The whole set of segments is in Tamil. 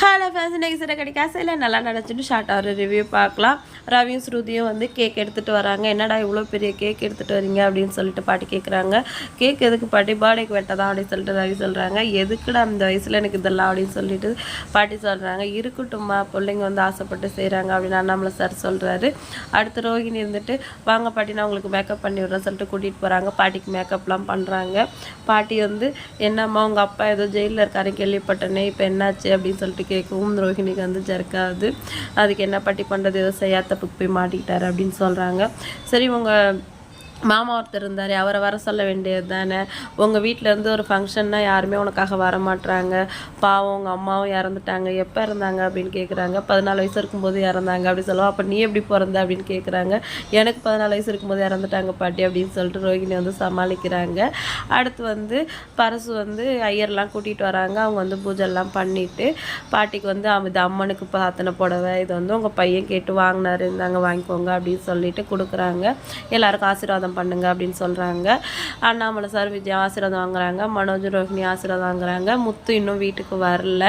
ஹலோ ஃப்ரெண்ட்ஸ் இன்றைக்கி சிறை கிடைக்காசு இல்லை நல்லா நினச்சிட்டு ஷார்ட்டாக ஒரு ரிவ்யூ பார்க்கலாம். ரவியும் ஸ்ருதியும் வந்து கேக் எடுத்துகிட்டு வராங்க. என்னடா இவ்வளோ பெரிய கேக் எடுத்துகிட்டு வரீங்க அப்படின்னு சொல்லிட்டு பாட்டி கேட்குறாங்க கேக் எதுக்கு பாட்டி? பர்த்டேக்கு வெட்டதான் அப்படின்னு சொல்லிட்டு ரவி சொல்கிறாங்க எதுக்குடா அந்த வயசில் எனக்கு இதெல்லாம் அப்படின்னு சொல்லிட்டு பாட்டி சொல்கிறாங்க இருக்கட்டும்மா பிள்ளைங்க வந்து ஆசைப்பட்டு செய்கிறாங்க அப்படின்னு அண்ணாமலை சார் சொல்கிறாரு அடுத்து ரோஹிணி இருந்துட்டு வாங்க பாட்டி நான் உங்களுக்கு மேக்கப் பண்ணி விட்றேன் சொல்லிட்டு கூட்டிகிட்டு போகிறாங்க பாட்டிக்கு மேக்கப்லாம் பண்ணுறாங்க பாட்டி வந்து என்னம்மா உங்கள் அப்பா ஏதோ ஜெயிலில் இருக்காரு கேள்விப்பட்டனே இப்போ என்னாச்சு? அப்படின்னு சொல்லிட்டு கேட்கவும் ரோஹிணிக்கு வந்து ஜர்க்காகுது அதுக்கு என்ன பாட்டி பண்ணுறது ஏதோ செய்யாத தப்புக்கு போய் மாட்டிக்கிட்டாரு அப்படின்னு சொல்கிறாங்க சரி உங்கள் மாமா ஒருத்தர் இருந்தார் அவரை வர சொல்ல வேண்டியது தானே. உங்கள் வீட்டில் இருந்து ஒரு ஃபங்க்ஷன்னா யாருமே உனக்காக வர மாட்டுறாங்க பாவம் உங்கள் அம்மாவும் இறந்துட்டாங்க. எப்போ இருந்தாங்க அப்படின்னு கேட்குறாங்க பதினாலு வயசு இருக்கும்போது இறந்தாங்க அப்படி சொல்லுவோம் அப்போ நீ எப்படி பிறந்த அப்படின்னு கேட்குறாங்க எனக்கு பதினாலு வயசு இருக்கும்போது இறந்துட்டாங்க பாட்டி அப்படின்னு சொல்லிட்டு ரோஹிணி வந்து சமாளிக்கிறாங்க. அடுத்து வந்து பரசு வந்து ஐயர்லாம் கூட்டிகிட்டு வராங்க. அவங்க வந்து பூஜைலாம் பண்ணிவிட்டு பாட்டிக்கு வந்து இது அம்மனுக்கு பாத்தனை புடவை இது வந்து உங்கள் பையன் கேட்டு வாங்கினாரு. இருந்தாங்க வாங்கிக்கோங்க அப்படின்னு சொல்லிட்டு கொடுக்குறாங்க. எல்லாருக்கும் ஆசீர்வாதம் பண்ணுங்க அப்படின்னு சொல்கிறாங்க அண்ணாமலை சார் விஜய் ஆசீர்வாதம் வாங்குறாங்க. மனோஜ் ரோஹிணி ஆசீர்வாதம் வாங்குறாங்க. முத்து இன்னும் வீட்டுக்கு வரல.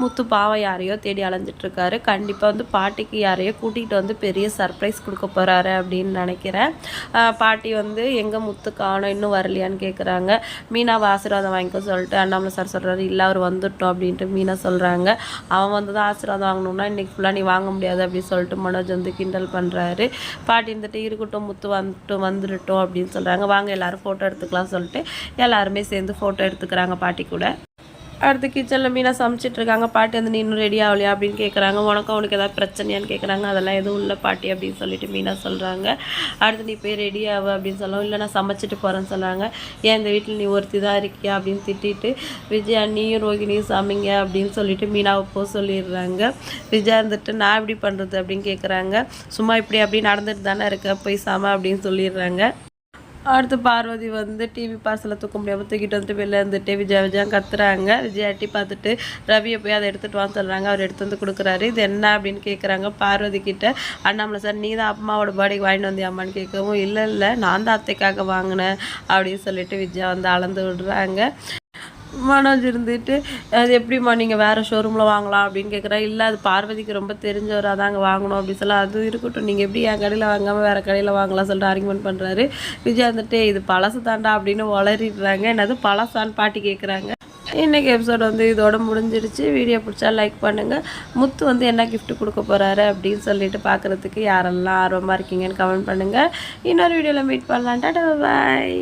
முத்து பாவம் யாரையோ தேடி அலைஞ்சிட்ருக்காரு கண்டிப்பாக வந்து பாட்டிக்கு யாரையோ கூட்டிகிட்டு வந்து பெரிய சர்ப்ரைஸ் கொடுக்க போகிறாரு அப்படின்னு நினைக்கிறேன். பாட்டி வந்து எங்கே முத்து காணும் இன்னும் வரலையான்னு கேட்குறாங்க மீனாவை ஆசீர்வாதம் வாங்கிக்க சொல்லிட்டு அண்ணாமலை சார் சொல்கிறாரு இல்லை அவர் வந்துட்டோம் அப்படின்ட்டு மீனா சொல்கிறாங்க அவன் வந்து தான் ஆசீர்வாதம் வாங்கணும்னா இன்றைக்கி ஃபுல்லாக நீ வாங்க முடியாது அப்படின்னு சொல்லிட்டு மனோஜ் வந்து கிண்டல் பண்ணுறாரு பாட்டி இருந்துட்டு இருக்கட்டும் முத்து வந்துட்டு வந்துடட்டும் அப்படின்னு சொல்கிறாங்க வாங்க எல்லாரும் ஃபோட்டோ எடுத்துக்கலாம் சொல்லிட்டு எல்லாருமே சேர்ந்து ஃபோட்டோ எடுத்துக்கிறாங்க பாட்டி கூட. அடுத்து கிச்சனில் மீனாக சமைச்சிட்டு இருக்காங்க பாட்டி வந்து நீ இன்னும் ரெடி ஆகலையா? அப்படின்னு கேட்குறாங்க உனக்கு அவனுக்கு ஏதாவது பிரச்சனையான்னு கேட்குறாங்க அதெல்லாம் எதுவும் இல்லை பாட்டி அப்படின்னு சொல்லிட்டு மீனா சொல்கிறாங்க அடுத்து நீ போய் ரெடி ஆகு அப்படின்னு சொல்லவும் இல்லை நான் சமைச்சிட்டு போகிறேன்னு சொல்கிறாங்க ஏன் இந்த வீட்டில் நீ ஒருத்தி தான் இருக்கியா? அப்படின்னு திட்டிட்டு விஜயா நீயும் ரோகிணியும் சமைங்க அப்படின்னு சொல்லிட்டு மீனாவை போக சொல்லிடுறாங்க. விஜயா இருந்துட்டு நான் எப்படி பண்ணுறது அப்படின்னு கேட்குறாங்க சும்மா இப்படி அப்படி நடந்துட்டு தானே இருக்க. போய் சம அப்படின்னு சொல்லிடுறாங்க. அடுத்து பார்வதி வந்து டிவி பார்சலை தூக்க முடியாமல் தூக்கிட்டு வந்துட்டு வெளில இருந்துட்டு விஜய் விஜயா கத்துறாங்க. விஜயாட்டி பார்த்துட்டு ரவியை போய் அதை எடுத்துகிட்டு வான்னு சொல்கிறாங்க அவர் எடுத்து வந்து கொடுக்குறாரு. இது என்ன அப்படின்னு கேட்குறாங்க பார்வதி கிட்ட அண்ணாமலை சார் நீ தான் அம்மாவோட பாடிக்கு வாங்கிட்டு வந்தியாமான்னு கேட்கவும் இல்லை இல்லை நான் தான் அத்தைக்காக வாங்கினேன் அப்படின்னு சொல்லிட்டு விஜயா வந்து அளந்து விடுறாங்க. மனோஜ் இருந்துட்டு அது எப்படிம்மா நீங்கள் வேறு ஷோரூமில் வாங்கலாம்? அப்படின்னு கேட்குறா இல்லை அது பார்வதிக்கு ரொம்ப தெரிஞ்சவராக தாங்க வாங்கணும். அப்படின்னு சொல்ல அது இருக்கட்டும் நீங்கள் எப்படி என் கடையில் வாங்காமல் வேறு கடையில் வாங்கலாம்? சொல்லிட்டு ஆர்குமெண்ட் பண்ணுறாரு விஜய் வந்துட்டு இது பழசு தாண்டா அப்படின்னு வளரிடுறாங்க என்னது பழசான்னு பாட்டி கேட்குறாங்க இன்றைக்கி எபிசோட் வந்து இதோட முடிஞ்சிடுச்சு. வீடியோ பிடிச்சா லைக் பண்ணுங்கள் முத்து வந்து என்ன கிஃப்ட் கொடுக்க போகிறாரு அப்படின்னு சொல்லிட்டு பார்க்குறதுக்கு யாரெல்லாம் ஆர்வமாக இருக்கீங்கன்னு கமெண்ட் பண்ணுங்கள் இன்னொரு வீடியோவில் மீட் பண்ணலாம். டாடா பாய்